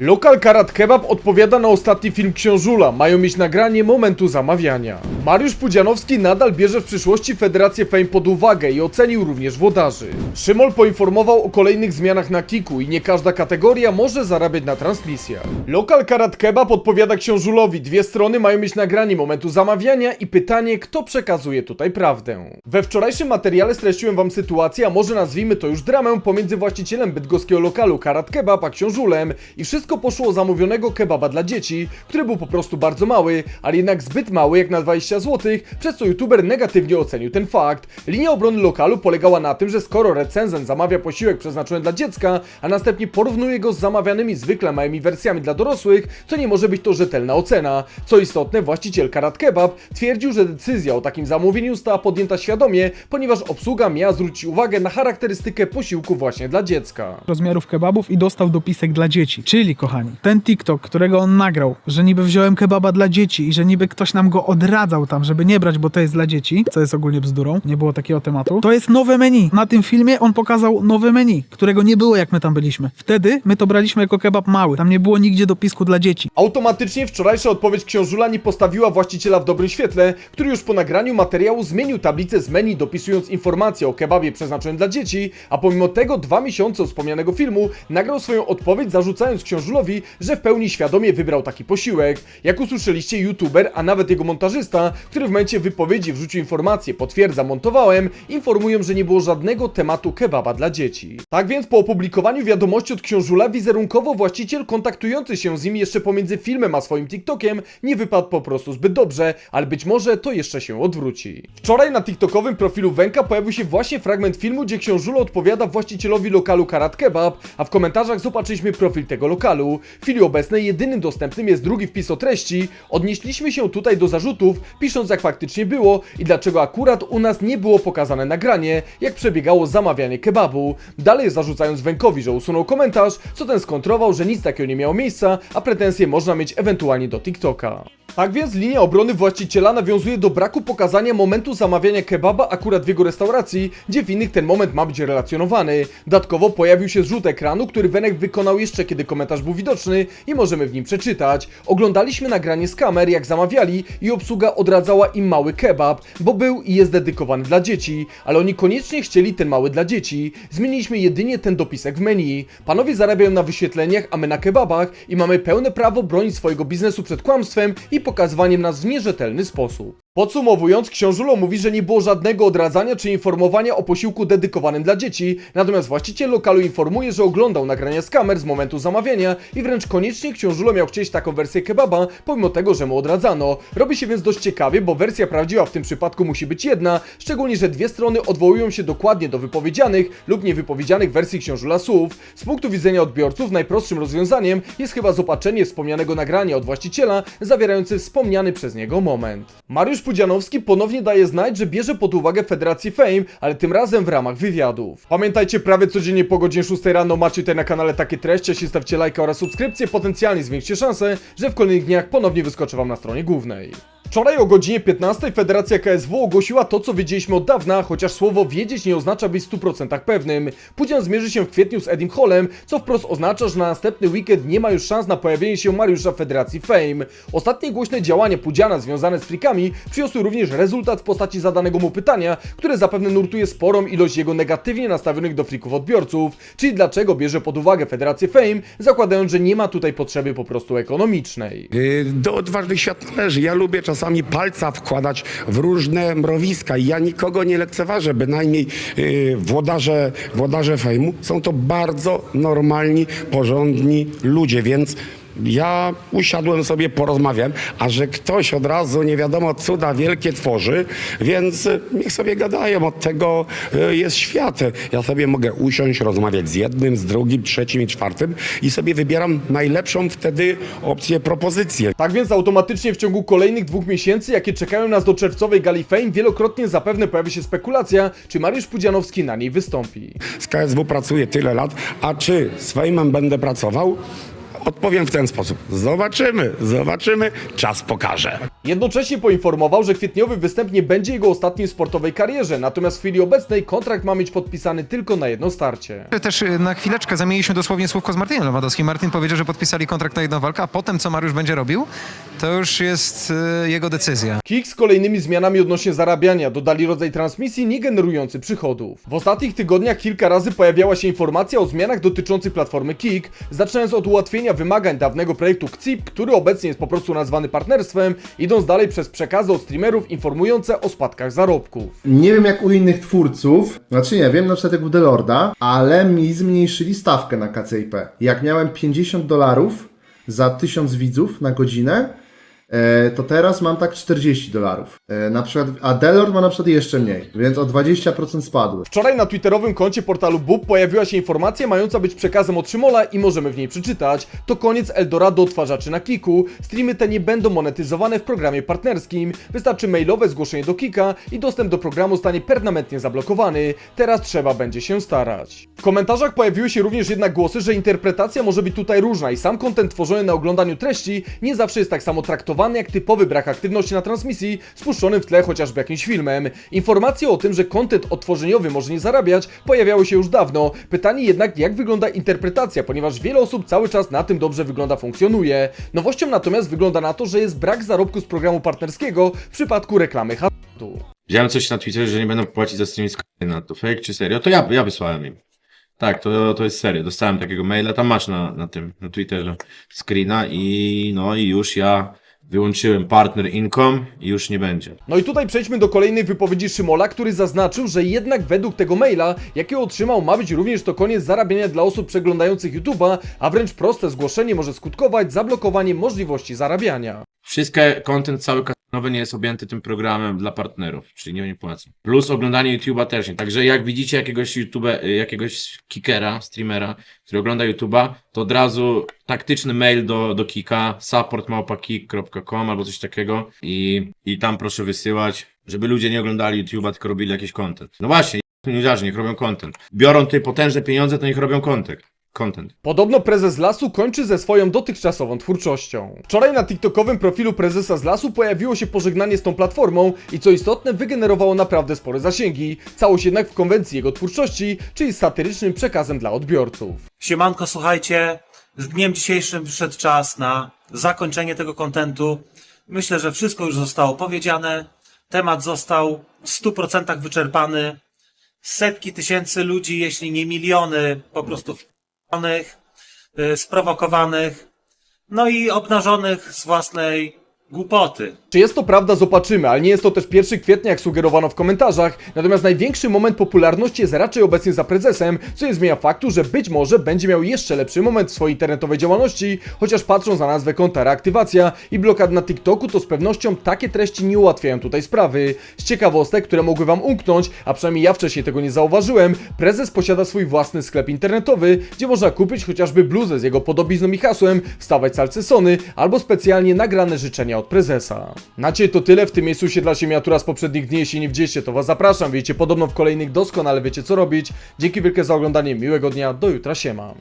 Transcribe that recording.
Lokal Karat Kebab odpowiada na ostatni film Książula. Mają mieć nagranie momentu zamawiania. Mariusz Pudzianowski nadal bierze w przyszłości Federację Fame pod uwagę i ocenił również włodarzy. Szymol poinformował o kolejnych zmianach na Kiku i nie każda kategoria może zarabiać na transmisjach. Lokal Karat Kebab odpowiada Książulowi. Dwie strony mają mieć nagranie momentu zamawiania i pytanie, kto przekazuje tutaj prawdę. We wczorajszym materiale streściłem wam sytuację, a może nazwijmy to już dramę pomiędzy właścicielem bydgoskiego lokalu Karat Kebab a Książulem i wszystko poszło o zamówionego kebaba dla dzieci, który był po prostu bardzo mały, ale jednak zbyt mały jak na 20 zł, przez co youtuber negatywnie ocenił ten fakt. Linia obrony lokalu polegała na tym, że skoro recenzent zamawia posiłek przeznaczony dla dziecka, a następnie porównuje go z zamawianymi zwykle małymi wersjami dla dorosłych, to nie może być to rzetelna ocena. Co istotne, właściciel Karat Kebab twierdził, że decyzja o takim zamówieniu została podjęta świadomie, ponieważ obsługa miała zwrócić uwagę na charakterystykę posiłku właśnie dla dziecka. rozmiarów kebabów i dostał dopisek dla dzieci. Czyli, kochani, ten TikTok, którego on nagrał, że niby wziąłem kebaba dla dzieci i że niby ktoś nam go odradzał tam, żeby nie brać, bo to jest dla dzieci, co jest ogólnie bzdurą, nie było takiego tematu, to jest nowe menu. Na tym filmie on pokazał nowe menu, którego nie było jak my tam byliśmy. Wtedy my to braliśmy jako kebab mały. Tam nie było nigdzie dopisku dla dzieci. Automatycznie wczorajsza odpowiedź książula nie postawiła właściciela w dobrym świetle, który już po nagraniu materiału zmienił tablicę z menu dopisując informacje o kebabie przeznaczonym dla dzieci, a pomimo tego dwa miesiące od wspomnianego filmu nagrał swoją odpowiedź zarzucając książulowi, że w pełni świadomie wybrał taki posiłek. Jak usłyszeliście youtuber, a nawet jego montażysta, który w momencie wypowiedzi wrzucił informację, potwierdza montowałem, informują, że nie było żadnego tematu kebaba dla dzieci. Tak więc po opublikowaniu wiadomości od książula wizerunkowo właściciel kontaktujący się z nim jeszcze pomiędzy filmem a swoim TikTokiem nie wypadł po prostu zbyt dobrze, ale być może to jeszcze się odwróci. Wczoraj na TikTokowym profilu Wenka pojawił się właśnie fragment filmu, gdzie książulo odpowiada właścicielowi lokalu Karat Kebab, a w komentarzach zobaczyliśmy profil tego lokalu. W chwili obecnej jedynym dostępnym jest drugi wpis o treści. Odnieśliśmy się tutaj do zarzutów, pisząc jak faktycznie było i dlaczego akurat u nas nie było pokazane nagranie, jak przebiegało zamawianie kebabu. Dalej zarzucając Wenkowi, że usunął komentarz, co ten skontrował, że nic takiego nie miało miejsca, a pretensje można mieć ewentualnie do TikToka. Tak więc linia obrony właściciela nawiązuje do braku pokazania momentu zamawiania kebaba akurat w jego restauracji, gdzie w innych ten moment ma być relacjonowany. Dodatkowo pojawił się zrzut ekranu, który Wenek wykonał jeszcze kiedy komentarz był widoczny i możemy w nim przeczytać. Oglądaliśmy nagranie z kamer jak zamawiali i obsługa odradzała im mały kebab, bo był i jest dedykowany dla dzieci, ale oni koniecznie chcieli ten mały dla dzieci. Zmieniliśmy jedynie ten dopisek w menu. Panowie zarabiają na wyświetleniach, a my na kebabach i mamy pełne prawo bronić swojego biznesu przed kłamstwem i pokazywaniem nas w nierzetelny sposób. Podsumowując, książulo mówi, że nie było żadnego odradzania czy informowania o posiłku dedykowanym dla dzieci, natomiast właściciel lokalu informuje, że oglądał nagrania z kamer z momentu zamawiania i wręcz koniecznie książulo miał chcieć taką wersję kebaba, pomimo tego, że mu odradzano. Robi się więc dość ciekawie, bo wersja prawdziwa w tym przypadku musi być jedna, szczególnie, że dwie strony odwołują się dokładnie do wypowiedzianych lub niewypowiedzianych wersji książula słów. Z punktu widzenia odbiorców najprostszym rozwiązaniem jest chyba zobaczenie wspomnianego nagrania od właściciela, zawierający wspomniany przez niego moment. Mariusz Pudzianowski ponownie daje znać, że bierze pod uwagę Federację Fame, ale tym razem w ramach wywiadów. Pamiętajcie, prawie codziennie po godzinie 6 rano macie tutaj na kanale takie treści, jeśli stawcie lajka oraz subskrypcję, potencjalnie zwiększcie szanse, że w kolejnych dniach ponownie wyskoczę wam na stronie głównej. Wczoraj o godzinie 15 Federacja KSW ogłosiła to, co wiedzieliśmy od dawna, chociaż słowo wiedzieć nie oznacza być w 100% pewnym. Pudzian zmierzy się w kwietniu z Edim Hallem, co wprost oznacza, że na następny weekend nie ma już szans na pojawienie się Mariusza w Federacji Fame. Ostatnie głośne działania Pudziana związane z frikami przyniosły również rezultat w postaci zadanego mu pytania, które zapewne nurtuje sporą ilość jego negatywnie nastawionych do frików odbiorców, czyli dlaczego bierze pod uwagę Federację Fame, zakładając, że nie ma tutaj potrzeby po prostu ekonomicznej. Y, Do odważnych świat należy. Ja lubię czasami palca wkładać w różne mrowiska. I ja nikogo nie lekceważę, bynajmniej yy, włodarze, włodarze fejmu. Są to bardzo normalni, porządni ludzie, więc ja usiadłem sobie, porozmawiałem, a że ktoś od razu nie wiadomo cuda wielkie tworzy, więc y, niech sobie gadają, od tego y, jest świat. Ja sobie mogę usiąść, rozmawiać z jednym, z drugim, trzecim i czwartym i sobie wybieram najlepszą wtedy opcję, propozycję. Tak więc automatycznie w ciągu kolejnych dwóch miesięcy, jakie czekają nas do czerwcowej gali Fame, wielokrotnie zapewne pojawi się spekulacja, czy Mariusz Pudzianowski na niej wystąpi. Z KSW pracuję tyle lat, a czy z Fejmem będę pracował? Odpowiem w ten sposób. Zobaczymy, zobaczymy, czas pokaże. Jednocześnie poinformował, że kwietniowy występ nie będzie jego ostatnim w sportowej karierze, natomiast w chwili obecnej kontrakt ma mieć podpisany tylko na jedno starcie. Też y, na chwileczkę zamieniliśmy dosłownie słówko z Martinem Lewandowskim. Martin powiedział, że podpisali kontrakt na jedną walkę, a potem co Mariusz będzie robił, to już jest y, jego decyzja. Kik z kolejnymi zmianami odnośnie zarabiania dodali rodzaj transmisji nie generujący przychodów. W ostatnich tygodniach kilka razy pojawiała się informacja o zmianach dotyczących platformy Kik, zaczynając od ułatwienia wymagań dawnego projektu KCIP, który obecnie jest po prostu nazwany partnerstwem, idąc dalej przez przekazy od streamerów informujące o spadkach zarobków. Nie wiem jak u innych twórców, znaczy nie wiem, na przykład jak u Delorda, ale mi zmniejszyli stawkę na KCIP. Jak miałem 50 dolarów za 1000 widzów na godzinę, to teraz mam tak 40 dolarów. E, na przykład, a Delord ma na przykład jeszcze mniej, więc o 20% spadły. Wczoraj na twitterowym koncie portalu BUB pojawiła się informacja mająca być przekazem od Szymola i możemy w niej przeczytać. To koniec Eldorado odtwarzaczy na Kiku. Streamy te nie będą monetyzowane w programie partnerskim. Wystarczy mailowe zgłoszenie do Kika i dostęp do programu stanie permanentnie zablokowany. Teraz trzeba będzie się starać. W komentarzach pojawiły się również jednak głosy, że interpretacja może być tutaj różna i sam kontent tworzony na oglądaniu treści nie zawsze jest tak samo traktowany jak typowy brak aktywności na transmisji spuszczony w tle chociażby jakimś filmem. Informacje o tym, że kontent odtworzeniowy może nie zarabiać pojawiały się już dawno. Pytanie jednak jak wygląda interpretacja, ponieważ wiele osób cały czas na tym dobrze wygląda funkcjonuje. Nowością natomiast wygląda na to, że jest brak zarobku z programu partnerskiego w przypadku reklamy hazardu. Widziałem coś na Twitterze, że nie będą płacić za streaming na to fake czy serio? To ja, ja wysłałem im. Tak, to, to jest serio. Dostałem takiego maila, tam masz na, na tym, na Twitterze screena i no i już ja wyłączyłem partner income i już nie będzie. No i tutaj przejdźmy do kolejnej wypowiedzi Szymola, który zaznaczył, że jednak według tego maila, jakiego otrzymał, ma być również to koniec zarabiania dla osób przeglądających YouTube'a, a wręcz proste zgłoszenie może skutkować zablokowaniem możliwości zarabiania. Wszystkie content cały kasynowy nie jest objęty tym programem dla partnerów, czyli nie, nie płacą. Plus oglądanie YouTube'a też nie. Także jak widzicie jakiegoś YouTube, jakiegoś kickera, streamera, który ogląda YouTube'a, to od razu taktyczny mail do, do Kika, supportmałpakik.com albo coś takiego i, i tam proszę wysyłać, żeby ludzie nie oglądali YouTube'a, tylko robili jakiś content. No właśnie, nudziarze niech robią content. Biorą tutaj potężne pieniądze, to niech robią content. Content. Podobno prezes Lasu kończy ze swoją dotychczasową twórczością. Wczoraj na TikTokowym profilu prezesa z Lasu pojawiło się pożegnanie z tą platformą i co istotne wygenerowało naprawdę spore zasięgi. Całość jednak w konwencji jego twórczości, czyli satyrycznym przekazem dla odbiorców. Siemanko, słuchajcie, z dniem dzisiejszym przyszedł czas na zakończenie tego kontentu. Myślę, że wszystko już zostało powiedziane. Temat został w 100% wyczerpany. Setki tysięcy ludzi, jeśli nie miliony, po prostu sprowokowanych, no i obnażonych z własnej głupoty. Czy jest to prawda, zobaczymy, ale nie jest to też 1 kwietnia, jak sugerowano w komentarzach. Natomiast największy moment popularności jest raczej obecnie za prezesem, co nie zmienia faktu, że być może będzie miał jeszcze lepszy moment w swojej internetowej działalności, chociaż patrząc na nazwę konta reaktywacja i blokad na TikToku, to z pewnością takie treści nie ułatwiają tutaj sprawy. Z ciekawostek, które mogły wam umknąć, a przynajmniej ja wcześniej tego nie zauważyłem, prezes posiada swój własny sklep internetowy, gdzie można kupić chociażby bluzę z jego podobizną i hasłem wstawać salce Sony, albo specjalnie nagrane życzenia od prezesa. Na to tyle, w tym miejscu się dla miniatura z poprzednich dni, jeśli nie widzieliście, to was zapraszam, wiecie podobno w kolejnych doskonale wiecie co robić. Dzięki wielkie za oglądanie, miłego dnia, do jutra, siema.